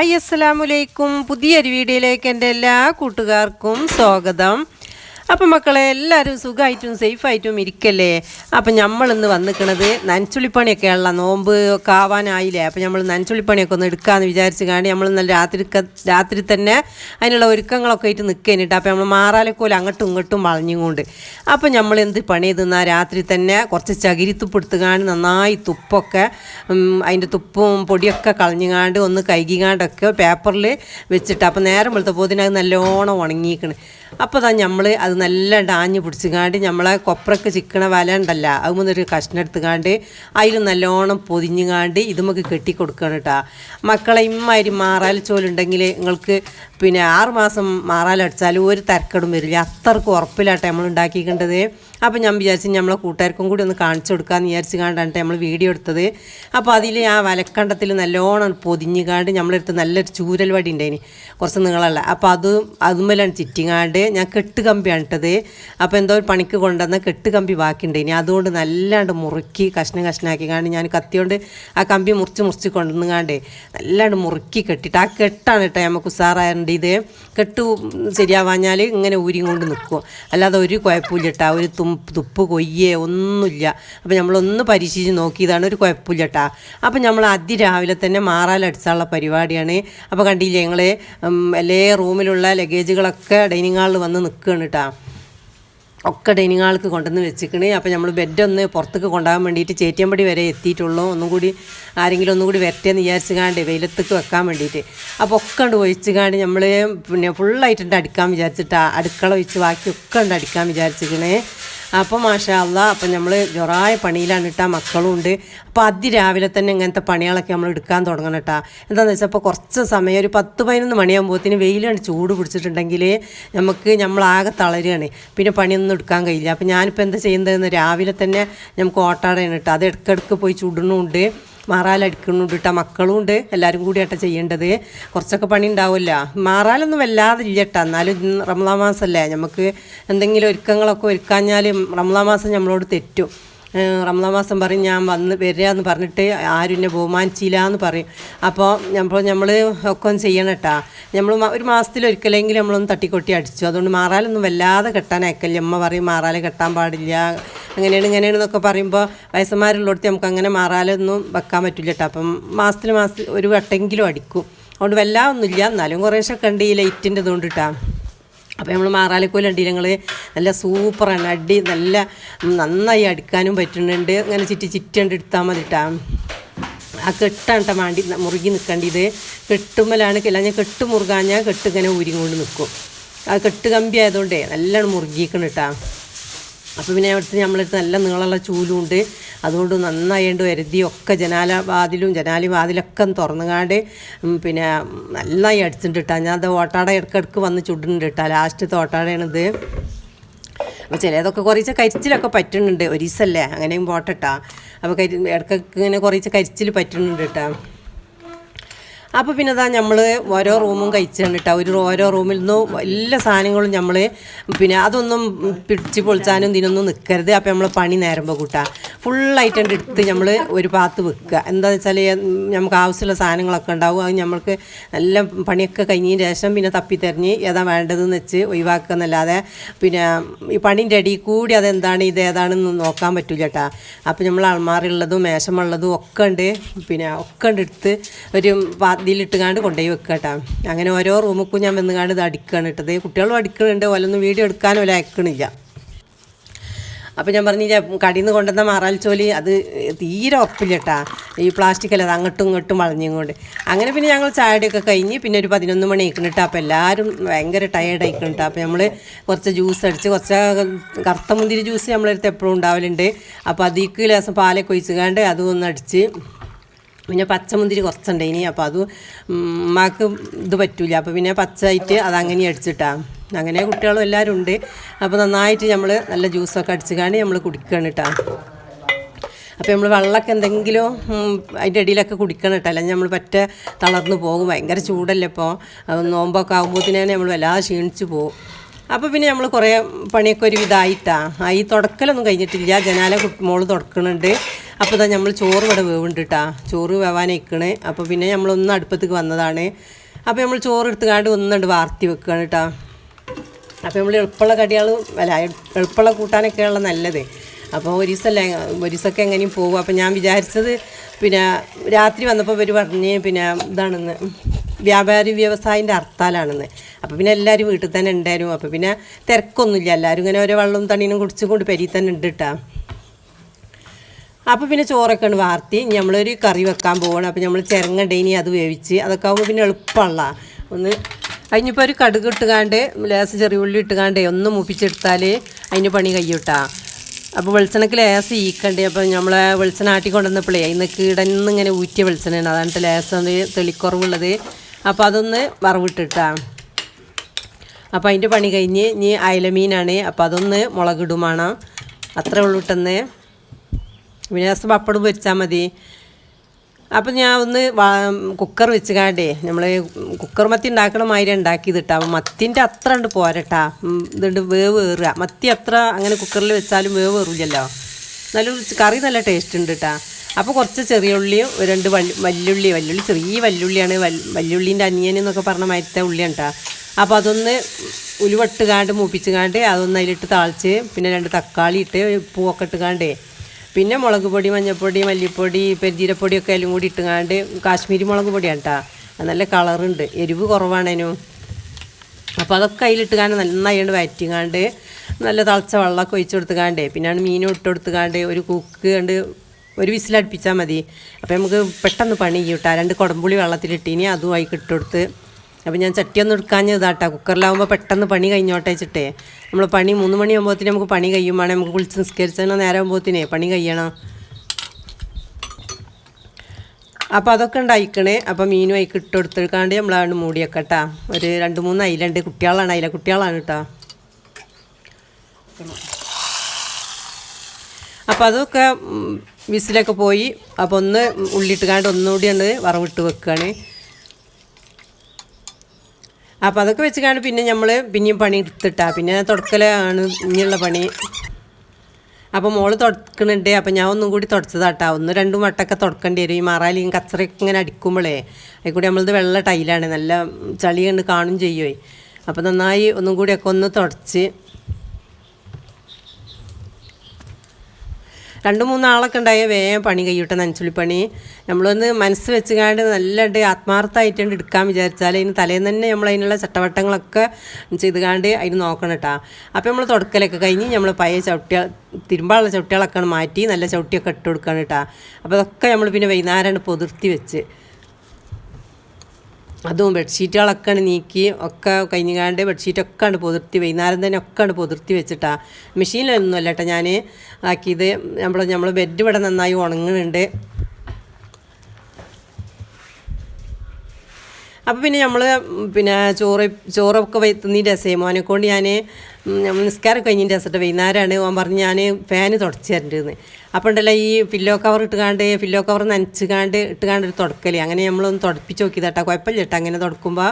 Hi അസ്സലാമലൈക്കും പുതിയൊരു വീഡിയോയിലേക്ക് എന്റെ എല്ലാ കൂട്ടുകാർക്കും സ്വാഗതം. അപ്പം മക്കളെ എല്ലാവരും സുഖമായിട്ടും സേഫായിട്ടും ഇരിക്കല്ലേ? അപ്പം നമ്മളിന്ന് വന്നിക്കണത് നനച്ചുള്ളിപ്പണിയൊക്കെയുള്ള നോമ്പ് ഒക്കെ ആവാനായില്ലേ? അപ്പം നമ്മൾ നനച്ചുള്ളിപ്പണിയൊക്കെ ഒന്ന് എടുക്കാമെന്ന് വിചാരിച്ച് കാണി നമ്മൾ നല്ല രാത്രി രാത്രി തന്നെ അതിനുള്ള ഒരുക്കങ്ങളൊക്കെ ആയിട്ട് നിൽക്കാനിട്ട് അപ്പം നമ്മൾ മാറാലക്കോല അങ്ങോട്ടും ഇങ്ങോട്ടും വളഞ്ഞുകൊണ്ട് അപ്പം നമ്മൾ എന്ത് പണി ചെയ്തെന്നാൽ രാത്രി തന്നെ കുറച്ച് ചകിരിത്തുപ്പ് കാണി നന്നായി തുപ്പൊക്കെ അതിന്റെ തുപ്പും പൊടിയൊക്കെ കളഞ്ഞുകാണ്ട് ഒന്ന് കൈകിങ്ങാണ്ടൊക്കെ പേപ്പറിൽ വെച്ചിട്ട് അപ്പം നേരം വെളുത്ത അത് നല്ലോണം ഉണങ്ങിയിരിക്കണ് അപ്പോൾ തന്നെ നമ്മൾ അത് നല്ല ഡാഞ്ഞ് പിടിച്ചുകാണ്ട് നമ്മളെ കൊപ്രക്ക് ചിക്കണ വല ഉണ്ടല്ല അതുമൊന്നൊരു കഷ്ണം എടുത്തുകാണ്ട് അതിൽ നല്ലോണം പൊതിഞ്ഞുകാണ്ട് ഇത് നമുക്ക് കെട്ടി കൊടുക്കണം കേട്ടോ മക്കളെ ഇമ്മാതിരി മാറാൽ ചോലുണ്ടെങ്കിൽ നിങ്ങൾക്ക് പിന്നെ ആറ് മാസം മാറാലടിച്ചാലും ഒരു തരക്കടും വരില്ല. അത്രയ്ക്ക് ഉറപ്പിലാട്ടെ നമ്മൾ ഉണ്ടാക്കിക്കേണ്ടത്. അപ്പോൾ ഞാൻ വിചാരിച്ച് നമ്മളെ കൂട്ടുകാർക്കും കൂടി ഒന്ന് കാണിച്ചു കൊടുക്കാമെന്ന് വിചാരിച്ച് കാണ്ടാണ് നമ്മൾ വീഡിയോ എടുത്തത്. അപ്പോൾ അതിൽ ആ വലക്കണ്ടത്തിൽ നല്ലോണം പൊതിഞ്ഞുകാണ്ട് നമ്മളെടുത്ത് നല്ലൊരു ചൂരൽ വടി ഉണ്ടായിന് കുറച്ച് നീളമല്ല അപ്പോൾ അത് അതുമല്ലാണ് ചിറ്റിങ്ങാണ്ട് ഞാൻ കെട്ട് കമ്പിയാണ് ഇട്ടത്. അപ്പോൾ എന്തോ ഒരു പണിക്ക് കൊണ്ടുവന്ന കെട്ട് കമ്പി ബാക്കിയുണ്ടായിനി അതുകൊണ്ട് നല്ലാണ്ട് മുറുക്കി കഷ്ണം കഷ്ണാക്കി കാണ്ട് ഞാൻ കത്തിയോണ്ട് ആ കമ്പി മുറിച്ച് മുറിച്ച് കൊണ്ടുവന്നുകാണ്ട് നല്ലാണ്ട് മുറുക്കി കെട്ടിട്ട് ആ കെട്ടാണ് കേട്ടോ നമുക്ക് ഉസാറായതുണ്ട് ഇത് കെട്ട് ശരിയാവാഞ്ഞാൽ ഇങ്ങനെ ഊരി കൊണ്ട് നിൽക്കും അല്ലാതെ ഒരു കുഴപ്പമില്ല കേട്ടാ ഒരു തും തുപ്പ് കൊയ്യേ ഒന്നുമില്ല. അപ്പോൾ നമ്മളൊന്ന് പരീക്ഷിച്ച് നോക്കിയതാണ് ഒരു കുഴപ്പമില്ല കേട്ടാ അപ്പോൾ നമ്മൾ അതിരാവിലെ തന്നെ മാറാലടിച്ചാനുള്ള പരിപാടിയാണ്. അപ്പോൾ കണ്ടില്ലേ ഞങ്ങൾ എല്ലാ റൂമിലുള്ള ലഗേജുകളൊക്കെ ഡൈനിങ് ഹാളിൽ വന്ന് നിൽക്കുകയാണ് കേട്ടോ ഒക്കെ ഡൈനിങ് ഹാൾക്ക് കൊണ്ടുവന്ന് വെച്ചിക്കണ് അപ്പോൾ നമ്മൾ ബെഡ് ഒന്ന് പുറത്തേക്ക് കൊണ്ടുപോകാൻ വേണ്ടിയിട്ട് ചേറ്റിയമ്പടി വരെ എത്തിയിട്ടുള്ളൂ. ഒന്നും കൂടി ആരെങ്കിലും ഒന്നും കൂടി വരട്ടെന്ന് വിചാരിച്ചുകാണ്ട് വെയിലത്തേക്ക് വെക്കാൻ വേണ്ടിയിട്ട്. അപ്പോൾ ഒക്കെ ഉണ്ട് ഒഴിച്ച് കാണ്ട് നമ്മൾ പിന്നെ ഫുള്ളായിട്ടുണ്ട് അടിക്കാൻ വിചാരിച്ചിട്ടാണ് അടുക്കള ഒഴിച്ച് ബാക്കി ഒക്കെ ഉണ്ട് അടിക്കാൻ വിചാരിച്ചിക്കണേ അപ്പോൾ മാഷാ അല്ല അപ്പം നമ്മൾ ജൊറായ പണിയിലാണ് ഇട്ടാ മക്കളും ഉണ്ട്. അപ്പോൾ അതിരാവിലെ തന്നെ ഇങ്ങനത്തെ പണികളൊക്കെ നമ്മൾ എടുക്കാൻ തുടങ്ങണം കേട്ടാ എന്താണെന്ന് വെച്ചാൽ അപ്പോൾ കുറച്ച് സമയം ഒരു പത്ത് പതിനൊന്ന് മണിയാകുമ്പോഴത്തേന് വെയിലാണ് ചൂട് പിടിച്ചിട്ടുണ്ടെങ്കിൽ നമുക്ക് നമ്മളാകെ തളരുകയാണ് പിന്നെ പണിയൊന്നും എടുക്കാൻ കഴിയില്ല. അപ്പോൾ ഞാനിപ്പോൾ എന്താ ചെയ്യുന്നതെന്ന് രാവിലെ തന്നെ നമുക്ക് ഓട്ടാടാണ് കേട്ടോ അത് ഇടയ്ക്കിടയ്ക്ക് പോയി ചുടണമുണ്ട് മാറാലടിക്കുന്നുണ്ട് കേട്ടോ മക്കളും ഉണ്ട്. എല്ലാവരും കൂടിയാട്ടോ ചെയ്യേണ്ടത്. കുറച്ചൊക്കെ പണി ഉണ്ടാവില്ല മാറാലൊന്നും വല്ലാതെ ഇല്ല കേട്ടോ എന്നാലും റംലാ മാസമല്ലേ നമുക്ക് എന്തെങ്കിലും ഒരുക്കങ്ങളൊക്കെ ഒരുക്കാഞ്ഞാൽ റംലാ മാസം നമ്മളോട് തെറ്റും. റംലാ മാസം പറയും ഞാൻ വന്ന് വരിക എന്ന് പറഞ്ഞിട്ട് ആരും എന്നെ ബഹുമാനിച്ചില്ല എന്ന് പറയും. അപ്പോൾ നമ്മൾ നമ്മൾ ഒക്കെ ചെയ്യണം കേട്ടാ നമ്മൾ ഒരു മാസത്തിൽ ഒരിക്കലെങ്കിലും നമ്മളൊന്ന് തട്ടിക്കൊട്ടി അടിച്ചു. അതുകൊണ്ട് മാറാലൊന്നും വല്ലാതെ കെട്ടാൻ അയക്കല്ല അമ്മ പറയും മാറാല കെട്ടാൻ പാടില്ല. അങ്ങനെയാണ് ഇങ്ങനെയാണ് എന്നൊക്കെ പറയുമ്പോൾ വയസ്സന്മാരുള്ളിടത്ത് നമുക്ക് അങ്ങനെ മാറാലൊന്നും വെക്കാൻ പറ്റില്ല കേട്ടോ അപ്പം മാസത്തിൽ മാസത്തിൽ ഒരു വട്ടെങ്കിലും അടിക്കും. അതുകൊണ്ട് വല്ലാതൊന്നുമില്ല. എന്നാലും കുറേശ്ശൊക്കെ ഉണ്ട് ഈ ലൈറ്റിന്റെ ഇതുകൊണ്ട് കേട്ടോ അപ്പോൾ നമ്മൾ മാറാലക്കോലുണ്ട് ഞങ്ങൾ നല്ല സൂപ്പറാണ് അടി നല്ല നന്നായി അടുക്കാനും പറ്റുന്നുണ്ട്. അങ്ങനെ ചിറ്റി ചിറ്റണ്ട് എടുത്താൽ മതി കേട്ടോ ആ കെട്ടാണ് കേട്ടോ മാണ്ടി മുറുകി നിൽക്കേണ്ടത് കെട്ടുമ്മലാണ് അല്ല ഞാൻ കെട്ട് മുറുകാഞ്ഞാൽ കെട്ട് ഇങ്ങനെ ഊരി കൊണ്ട് നിൽക്കും ആ കെട്ട് കമ്പി ആയതുകൊണ്ടേ നല്ലോണം മുറുകിക്കണം കേട്ടോ അപ്പോൾ പിന്നെ അവിടുത്തെ നമ്മളടുത്ത് നല്ല നീളമുള്ള ചൂലുണ്ട്. അതുകൊണ്ട് നന്നായിട്ട് വരുതി ഒക്കെ ജനാല വാതിലും ജനാലി വാതിലൊക്കെ തുറന്നുകാണ്ട് പിന്നെ നന്നായി അടിച്ചിട്ടുണ്ട് ഞാൻ അത് ഓട്ടാട ഇടക്കിടക്ക് വന്ന് ചുടുന്നുണ്ട് കേട്ടോ ലാസ്റ്റത്തെ ഓട്ടാടയാണിത് അപ്പോൾ ചിലതൊക്കെ കുറച്ച് കരിച്ചിലൊക്കെ പറ്റുന്നുണ്ട്. ഒരീസല്ലേ അങ്ങനെയും പോട്ടെട്ടാ അപ്പോൾ കരി ഇടക്കൊക്കെ ഇങ്ങനെ കുറച്ച് കരിച്ചിൽ പറ്റുന്നുണ്ട് കേട്ടോ അപ്പോൾ പിന്നെ ഇതാ നമ്മൾ ഓരോ റൂമും കഴിച്ചാണ് കേട്ടോ ഒരു ഓരോ റൂമിൽ നിന്നും എല്ലാ സാധനങ്ങളും നമ്മൾ പിന്നെ അതൊന്നും പിടിച്ച് പൊളിച്ചാനും ഇതിനൊന്നും നിൽക്കരുത് അപ്പോൾ നമ്മൾ പണി നേരമ്പോൾ ഫുൾ ഐറ്റം എടുത്ത് നമ്മൾ ഒരു പാത്ത് വെക്കുക. എന്താണെന്ന് വെച്ചാൽ നമുക്ക് ആവശ്യമുള്ള സാധനങ്ങളൊക്കെ ഉണ്ടാവും. അത് നമ്മൾക്ക് നല്ല പണിയൊക്കെ കഴിഞ്ഞതിന് ശേഷം പിന്നെ തപ്പിത്തെറിഞ്ഞ് ഏതാ വേണ്ടതെന്ന് വെച്ച് ഒഴിവാക്കുക എന്നല്ലാതെ പിന്നെ ഈ പണീന്റെ അടിയിൽ കൂടി അതെന്താണ് ഇത് ഏതാണെന്ന് നോക്കാൻ പറ്റില്ല കേട്ടാ അപ്പോൾ നമ്മൾ അൾമാറുള്ളതും മേശമുള്ളതും ഒക്കെ ഉണ്ട്. പിന്നെ ഒക്കെ ഉണ്ട് എടുത്ത് ഒരു ഇതിലിട്ട് കാണ്ട് കൊണ്ടുപോയി വെക്കുക കേട്ടോ. അങ്ങനെ ഓരോ റൂമുക്കും ഞാൻ വന്ന് കാണ്ട് ഇത് അടിക്കുകയാണ് ഇട്ടത് കുട്ടികളും അടിക്കുന്നുണ്ട് ഓലൊന്നും വീഡിയോ എടുക്കാനും ഓല അയക്കണില്ല. അപ്പോൾ ഞാൻ പറഞ്ഞില്ല കടിയിൽ നിന്ന് കൊണ്ടുവന്ന മാറാൽ ചോലി അത് തീരെ ഉറപ്പില്ല കേട്ടാ. ഈ പ്ലാസ്റ്റിക് അല്ല അങ്ങോട്ടും ഇങ്ങോട്ടും വളഞ്ഞും കൊണ്ട് അങ്ങനെ പിന്നെ ഞങ്ങൾ ചായയുടെയൊക്കെ കഴിഞ്ഞ് പിന്നെ ഒരു പതിനൊന്ന് മണി ആയിക്കണിട്ട് അപ്പോൾ എല്ലാവരും ഭയങ്കര ടയേർഡ് ആയിക്കണിട്ട് അപ്പോൾ നമ്മൾ കുറച്ച് ജ്യൂസ് അടിച്ച് കുറച്ച് കറുത്ത മുന്തിരി ജ്യൂസ് നമ്മളെടുത്ത് എപ്പോഴും ഉണ്ടാവലുണ്ട്. അപ്പോൾ അതിക്ക് ലേസം പാലൊക്കെ ഒഴിച്ചുകാണ്ട് അതും അടിച്ച് പിന്നെ പച്ചമുന്തിരി കുറച്ചുണ്ട് ഇനി അപ്പോൾ അത് ഉമ്മാക്ക് ഇത് പറ്റൂല. അപ്പോൾ പിന്നെ പച്ചയായിട്ട് അത് അങ്ങനെ അടിച്ചിട്ടാ. അങ്ങനെ കുട്ടികളും എല്ലാവരും ഉണ്ട്. അപ്പോൾ നന്നായിട്ട് നമ്മൾ നല്ല ജ്യൂസൊക്കെ അടിച്ച് കാണി നമ്മൾ കുടിക്കണം കേട്ടോ അപ്പോൾ നമ്മൾ വെള്ളമൊക്കെ എന്തെങ്കിലും അതിന്റെ ഇടയിലൊക്കെ കുടിക്കണം കേട്ടോ അല്ലെങ്കിൽ നമ്മൾ പറ്റ തളർന്നു പോകും. ഭയങ്കര ചൂടല്ലേ ഇപ്പോൾ നോമ്പൊക്കെ ആകുമ്പോഴത്തേനെ നമ്മൾ വല്ലാതെ ക്ഷീണിച്ച് പോകും. അപ്പോൾ പിന്നെ നമ്മൾ കുറേ പണിയൊക്കെ ഒരു ഇതായിട്ടാണ് ഈ തുടക്കലൊന്നും കഴിഞ്ഞിട്ടില്ല. ജനാല മോൾ തുടക്കണുണ്ട്. അപ്പോൾ ഇതാ നമ്മൾ ചോറ് ഇവിടെ വേവുണ്ട് കേട്ടാ ചോറ് വേവാനേക്കണേ. അപ്പോൾ പിന്നെ നമ്മളൊന്ന് അടുപ്പത്തേക്ക് വന്നതാണ്. അപ്പോൾ നമ്മൾ ചോറ് എടുത്തുകാണ്ട് ഒന്നുണ്ട് വാർത്തി വെക്കുകയാണ് കേട്ടോ അപ്പോൾ നമ്മൾ എളുപ്പമുള്ള കടികൾ അല്ല എളുപ്പമുള്ള കൂട്ടാനൊക്കെയുള്ള നല്ലത്. അപ്പോൾ ഒരു ഒരീസൊക്കെ എങ്ങനെയും പോകും അപ്പോൾ ഞാൻ വിചാരിച്ചത് പിന്നെ രാത്രി വന്നപ്പോൾ ഇവർ പറഞ്ഞ് പിന്നെ ഇതാണെന്ന് വ്യാപാരി വ്യവസായിന്റെ ഹർത്താലാണെന്ന്. അപ്പോൾ പിന്നെ എല്ലാവരും വീട്ടിൽ തന്നെ ഉണ്ടായിരുന്നു അപ്പോൾ പിന്നെ തിരക്കൊന്നുമില്ല. എല്ലാവരും ഇങ്ങനെ ഓരോ വെള്ളവും തണീനും കുടിച്ചും കൊണ്ട് പെരി തന്നെ ഉണ്ട് കേട്ടോ അപ്പോൾ പിന്നെ ചോറൊക്കെ ഉണ്ട് വാർത്തി. നമ്മളൊരു കറി വെക്കാൻ പോകണം അപ്പോൾ നമ്മൾ ചിരങ്ങണ്ടേനി അത് വേവിച്ച് അതൊക്കെ ആകുമ്പോൾ പിന്നെ എളുപ്പമുള്ള ഒന്ന് അതിനിപ്പോൾ ഒരു കടുക് ഇട്ടുകാണ്ട് ലേസ് ചെറിയ ഉള്ളി ഇട്ടുകാണ്ടേ ഒന്ന് മുപ്പിച്ചെടുത്താൽ അതിന് പണി കയ്യൂട്ടാ അപ്പോൾ വെളിച്ചെണ്ണക്ക് ലേസ് ഈക്കണ്ടേ. അപ്പോൾ നമ്മൾ വെളിച്ചെണ്ണ ആട്ടി കൊണ്ടുവന്നപ്പോഴേ അതിന് കീടന്ന് ഇങ്ങനെ ഊറ്റിയ വെളിച്ചെണ്ണയാണ്. അതാണ് ലേസ് ഒന്ന് തെളിക്കുറവുള്ളത്. അപ്പോൾ അതൊന്ന് വറവിട്ടിട്ടാ. അപ്പോൾ അതിന്റെ പണി കഴിഞ്ഞ് ഇനി അയലമീനാണ്. അപ്പോൾ അതൊന്ന് മുളകിടുമാണ് അത്രേ ഉള്ളൂ ഇട്ടെന്ന് പിന്നെ പപ്പടം പൊരിച്ചാൽ മതി. അപ്പം ഞാൻ ഒന്ന് കുക്കർ വെച്ച് കാണ്ടേ നമ്മൾ കുക്കർ മത്തി ഉണ്ടാക്കണ മാതിരി ഉണ്ടാക്കിയത് ഇട്ടാ അപ്പം മത്തിന്റെ അത്ര ഉണ്ട് പോരട്ടാ. ഇതുണ്ട് വേവ് ഏറുക മത്തി അത്ര അങ്ങനെ കുക്കറിൽ വെച്ചാലും വേവ് ഏറില്ലല്ലോ നല്ല കറി നല്ല ടേസ്റ്റ് ഉണ്ട് കേട്ടാ അപ്പോൾ കുറച്ച് ചെറിയ ഉള്ളിയും രണ്ട് വല്ലുള്ളി വല്ലുള്ളി ചെറിയ വല്ലുള്ളിയാണ് വല്ലുള്ളീന്റെ അനിയൻ എന്നൊക്കെ പറഞ്ഞ മരത്തെ ഉള്ളിയാണ് കേട്ടോ അപ്പോൾ അതൊന്ന് ഉലുവട്ടുകാണ്ട് മൂപ്പിച്ചുകാണ്ട് അതൊന്ന് അതിലിട്ട് താളിച്ച് പിന്നെ രണ്ട് തക്കാളി ഇട്ട് പൂവൊക്കെ ഇട്ടുകാണ്ടേ പിന്നെ മുളക് പൊടി മഞ്ഞൾപ്പൊടി മല്ലിപ്പൊടി പെരുജീരപ്പൊടിയൊക്കെ എല്ലാം കൂടി ഇട്ടുകാണ്ട് കാശ്മീരി മുളക് പൊടിയാണ് കേട്ടോ നല്ല കളറുണ്ട് എരിവ് കുറവാണേനു. അപ്പോൾ അതൊക്കെ അതിലിട്ടുകാണ്ട് നന്നായിട്ട് വയറ്റിങ്ങാണ്ട് നല്ല തിളച്ച വെള്ളമൊക്കെ ഒഴിച്ചു കൊടുത്തുകാണ്ടേ പിന്നെയാണ് മീനും ഇട്ട് കൊടുത്തുകാണ്ട് ഒരു കുക്ക് കണ്ട് ഒരു വിസിലടുപ്പിച്ചാൽ മതി. അപ്പോൾ നമുക്ക് പെട്ടെന്ന് പണി ചെയ്യൂട്ടാ. രണ്ട് കുടംപുളി വെള്ളത്തിലിട്ടിനി അതും ആയി ഇട്ടുകൊടുത്ത് അപ്പോൾ ഞാൻ ചട്ടിയൊന്നും എടുക്കാഞ്ഞ ഇതാട്ടാ. കുക്കറിലാവുമ്പോൾ പെട്ടെന്ന് പണി കഴിഞ്ഞോട്ടെ വെച്ചിട്ടേ. നമ്മൾ പണി മൂന്ന് മണിയാകുമ്പോഴത്തേന് നമുക്ക് പണി കഴിയുമ്പോൾ നമുക്ക് കുളിച്ച് നിസ്കരിച്ചാൽ നേരം ആകുമ്പോഴത്തേനെ പണി കഴിയണം. അപ്പോൾ അതൊക്കെ ഉണ്ടായിക്കണേ. അപ്പോൾ മീനും അതിക്ക് ഇട്ട് കൊടുത്തിട്ടാണ്ട് നമ്മളാണ്ട് മൂടിയൊക്കെ കേട്ടാ ഒരു രണ്ട് മൂന്ന് അയിലുണ്ട് കുട്ടികളാണ് അയില. കുട്ടികളാണ് കേട്ടോ അപ്പോൾ അതൊക്കെ വിസിലൊക്കെ പോയി. അപ്പോൾ ഒന്ന് ഉള്ളിട്ടുകാണ്ട് ഒന്നുകൂടി ഉണ്ട് വറവിട്ട് വെക്കുകയാണ് അപ്പോൾ അതൊക്കെ വെച്ചിട്ടാണ് പിന്നെ നമ്മൾ പിന്നെയും പണി എടുത്തിട്ടാ. പിന്നെ തുടക്കലാണ് ഇനിയുള്ള പണി. അപ്പോൾ മോൾ തുടക്കണുണ്ട്. അപ്പോൾ ഞാൻ ഒന്നും കൂടി തുടച്ചതാട്ടാ. ഒന്ന് രണ്ടും വട്ടമൊക്കെ തുടക്കേണ്ടി വരും. ഈ മറാലിയും കച്ചറയൊക്കെ ഇങ്ങനെ അടിക്കുമ്പോഴേ അതിൽ കൂടി നമ്മളത് വെള്ള ടൈലാണ്. നല്ല ചളി കണ്ട് കാണും ചെയ്യുമേ അപ്പോൾ നന്നായി ഒന്നും കൂടിയൊക്കെ ഒന്ന് തുടച്ച് രണ്ട് മൂന്നാളൊക്കെ ഉണ്ടായ വേഗം പണി കഴിയട്ടെ നനച്ചുള്ളിപ്പണി നമ്മളൊന്ന് മനസ്സ് വെച്ചുകാണ്ട് നല്ലതായിട്ട് ആത്മാർത്ഥമായിട്ടുണ്ട് എടുക്കാൻ വിചാരിച്ചാൽ അതിന് തലേന്ന് തന്നെ നമ്മൾ അതിനുള്ള ചട്ടവട്ടങ്ങളൊക്കെ ചെയ്തുകാണ്ട് അതിന് നോക്കണം കേട്ടോ അപ്പോൾ നമ്മൾ തുടക്കലൊക്കെ കഴിഞ്ഞ് നമ്മൾ പഴയ ചവിട്ടിയ തിരുമ്പാനുള്ള ചവിട്ടികളൊക്കെ മാറ്റി നല്ല ചവിട്ടിയൊക്കെ ഇട്ട് കൊടുക്കണം കേട്ടോ അപ്പോൾ അതൊക്കെ നമ്മൾ പിന്നെ വൈകുന്നേരമാണ് പൊതിർത്തി വെച്ച് അതും ബെഡ്ഷീറ്റുകളൊക്കെ ആണ് നീക്കി ഒക്കെ കഴിഞ്ഞാണ്ട് ബെഡ്ഷീറ്റൊക്കെ ആണ് പൊതിർത്തി വൈകുന്നേരം തന്നെ ഒക്കെ ആണ് പൊതിർത്തി വെച്ചിട്ടാണ് മെഷീനിലൊന്നും അല്ല കേട്ടോ ഞാൻ ആക്കിയത്. നമ്മൾ നമ്മൾ ബെഡ് ഇവിടെ നന്നായി ഉണങ്ങുന്നുണ്ട്. അപ്പോൾ പിന്നെ നമ്മൾ പിന്നെ ചോറ് ചോറൊക്കെ വയ്ത്തുന്നതിന്റെ രസമോ മോനെ കൊണ്ട് ഞാൻ നിസ്കാരം കഴിഞ്ഞിന്റെ രസത്തെ വൈകുന്നേരമാണ് ഓൻ പറഞ്ഞ് ഞാൻ ഫാന് തുടച്ച് തരണ്ടെന്ന്. അപ്പോൾ ഉണ്ടല്ലോ ഈ പില്ലോ കവർ ഇട്ടുകാണ്ട് പില്ലോ കവർ നനച്ചുകാണ്ട് ഇട്ടുകാണ്ട് ഒരു തുടക്കൽ അങ്ങനെ നമ്മളൊന്ന് തുടപ്പിച്ച് നോക്കിയതാട്ടാ. കുഴപ്പമില്ല കേട്ടോ അങ്ങനെ തുടക്കുമ്പോൾ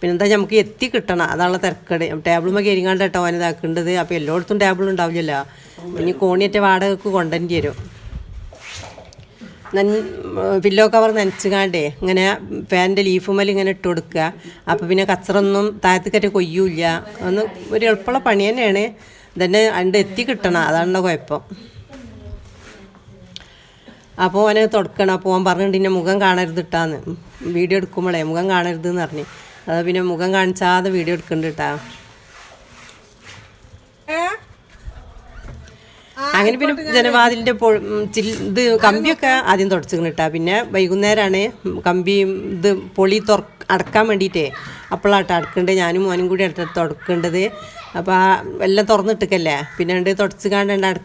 പിന്നെന്താ നമുക്ക് എത്തി കിട്ടണം. അതാണ് തിരക്കട്. ടേബിളുമ്മ കയറിങ്ങാണ്ട് കേട്ടോ ഓൻ ഇതാക്കേണ്ടത്. അപ്പോൾ എല്ലായിടത്തും ടേബിൾ ഉണ്ടാവില്ലല്ലോ. ഇനി കോണിയറ്റ വാടകക്ക് കൊണ്ടുവരേണ്ടി വരും. നൻ പില്ലോ കവർ നനച്ചുകാണ്ടേ ഇങ്ങനെ ഫാനിന്റെ ലീഫുമ്മൽ ഇങ്ങനെ ഇട്ട് കൊടുക്കുക. അപ്പോൾ പിന്നെ കച്ചറൊന്നും താഴത്തേക്കറ്റ് കൊയ്യൂല ഒന്ന് ഒരു എളുപ്പമുള്ള പണി തന്നെയാണ്. ഇതന്നെ അണ്ട് എത്തി കിട്ടണം. അതാണ് കുഴപ്പം. അപ്പോൾ അവനെ തുടക്കണം. അപ്പോൾ അവൻ പറഞ്ഞിട്ട് പിന്നെ മുഖം കാണരുത് ഇട്ടാന്ന്. വീഡിയോ എടുക്കുമ്പോഴേ മുഖം കാണരുത് എന്ന് പറഞ്ഞു. അത് പിന്നെ മുഖം കാണിച്ചാതെ വീഡിയോ എടുക്കുന്നുണ്ട് കേട്ടാ അങ്ങനെ പിന്നെ ജനവാതിലിന്റെ ചിൽ- ഇത് കമ്പിയൊക്കെ ആദ്യം തുടച്ചിങ്ങനെ ഇട്ടാ പിന്നെ വൈകുന്നേരമാണ് കമ്പി ഇത് പൊളി തുറ അടക്കാൻ വേണ്ടിയിട്ടേ അപ്പോഴാട്ടോ അടക്കേണ്ടത് ഞാനും മോനും കൂടി അടുത്ത് തുടക്കേണ്ടത്. അപ്പോൾ ആ എല്ലാം തുറന്നിട്ടേക്കല്ലേ? പിന്നെ ഉണ്ട് തുടച്ച് കാണ്ട് അട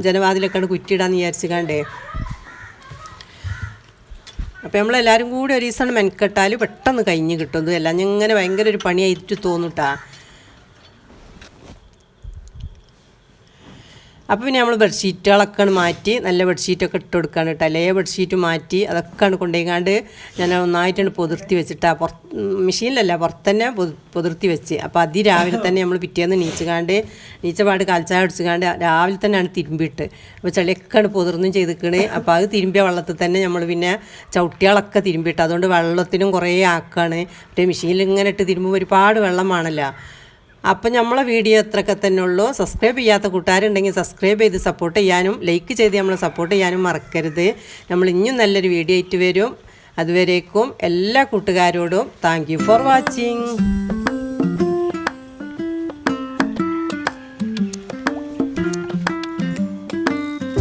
ജനവാതിലൊക്കെ കുറ്റിയിടാന്ന് വിചാരിച്ച് കാണ്ടേ. അപ്പോൾ നമ്മളെല്ലാവരും കൂടി ഒരു ദിവസം മെനക്കെട്ടാൽ പെട്ടെന്ന് കഴിഞ്ഞ് കിട്ടും. എല്ലാം ഇങ്ങനെ ഭയങ്കര ഒരു പണിയായിട്ട് തോന്നുട്ടാ. അപ്പോൾ പിന്നെ നമ്മൾ ബെഡ്ഷീറ്റുകളൊക്കെ മാറ്റി നല്ല ബെഡ്ഷീറ്റൊക്കെ ഇട്ട് കൊടുക്കുകയാണ് കേട്ടോ. അല്ലേ ബെഡ്ഷീറ്റ് മാറ്റി അതൊക്കെയാണ് കൊണ്ടുപോയിക്കാണ്ട് ഞാൻ ഒന്നായിട്ടാണ് പൊതിർത്തി വെച്ചിട്ടാ പുറത്ത് മെഷീനിലല്ല പുറത്ത് തന്നെ പുതിർത്തി പൊതിർത്തി വെച്ച്. അപ്പോൾ അതിരാവിലെ തന്നെ നമ്മൾ പിറ്റേന്ന് നീച്ചുകാണ്ട് നീച്ചപാട് കാൽച്ചായ അടിച്ചുകാണ്ട് രാവിലെ തന്നെയാണ് തിരുമ്പിയിട്ട്. അപ്പോൾ ചെളിയൊക്കെയാണ് പൊതിർന്നും ചെയ്തിക്കണ്. അപ്പോൾ അത് തിരുമ്പിയ വെള്ളത്തിൽ തന്നെ നമ്മൾ പിന്നെ ചവിട്ടികളൊക്കെ തിരുമ്പിയിട്ട്. അതുകൊണ്ട് വെള്ളത്തിനും കുറേ ആക്കാണ്. മറ്റേ മെഷീനിൽ ഇങ്ങനെ ഇട്ട് തിരുമ്പുമ്പോൾ ഒരുപാട് വെള്ളമാണല്ലോ അപ്പം നമ്മളെ വീഡിയോ എത്രയൊക്കെ തന്നെ ഉള്ളൂ. സബ്സ്ക്രൈബ് ചെയ്യാത്ത കൂട്ടുകാരുണ്ടെങ്കിൽ സബ്സ്ക്രൈബ് ചെയ്ത് സപ്പോർട്ട് ചെയ്യാനും ലൈക്ക് ചെയ്ത് നമ്മളെ സപ്പോർട്ട് ചെയ്യാനും മറക്കരുത്. നമ്മൾ ഇനിയും നല്ലൊരു വീഡിയോ ആയിട്ട് വരും. അതുവരേക്കും എല്ലാ കൂട്ടുകാരോടും താങ്ക് ഫോർ വാച്ചിങ്